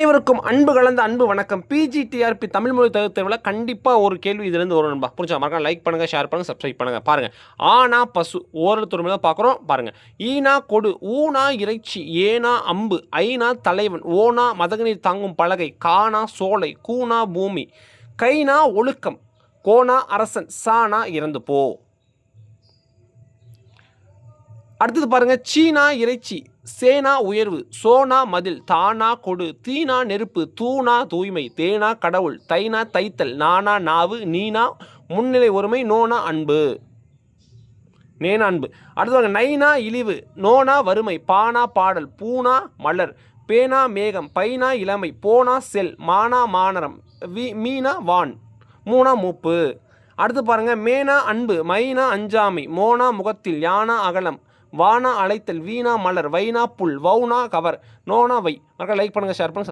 அனைவருக்கும் அன்பு கலந்த அன்பு வணக்கம். பிஜிடிஆர்பி தமிழ் மொழி தகுதி கண்டிப்பாக ஒரு கேள்வி இதுலேருந்து வரும் நண்பா. புரிஞ்சா மறக்காம லைக் பண்ணுங்கள் ஷேர் பண்ணுங்கள் சப்ஸ்கிரைப் பண்ணுங்கள் பாருங்கள் ஆனா பசு ஓரத்துறை தான் பார்க்குறோம் பாருங்கள் ஈனா கொடு ஊனா இறைச்சி ஏனா அம்பு ஐனா தலைவன் ஓனா மதகநீர் தாங்கும் பலகை கானா சோலை கூனா பூமி கைனா ஒழுக்கம் கோனா அரசன் சானா இறந்து போ. அடுத்தது பாருங்க சீனா இறைச்சி சேனா உயர்வு சோனா மதில் தானா கொடு தீனா நெருப்பு தூணா தூய்மை தேனா கடவுள் தைனா தைத்தல் நானா நாவு நீனா முன்னிலை ஒருமை நோனா அன்பு. நேனா அன்பு. அடுத்து பாருங்க நைனா இழிவு நோனா வறுமை பானா பாடல் பூனா மலர் பேனா மேகம் பைனா இளமை போனா செல் மானா மானரம் வி மீனா வான் மூணா மூப்பு. அடுத்து பாருங்க மேனா அன்பு மைனா அஞ்சாமை மோனா முகத்தில் யானா அகலம் வானா அழைத்தல் வீணா மலர் வைனா புல் வவுனா கவர் நோனா வை. மறக்க லைக் பண்ணுங்க ஷேர் பண்ணுங்கள்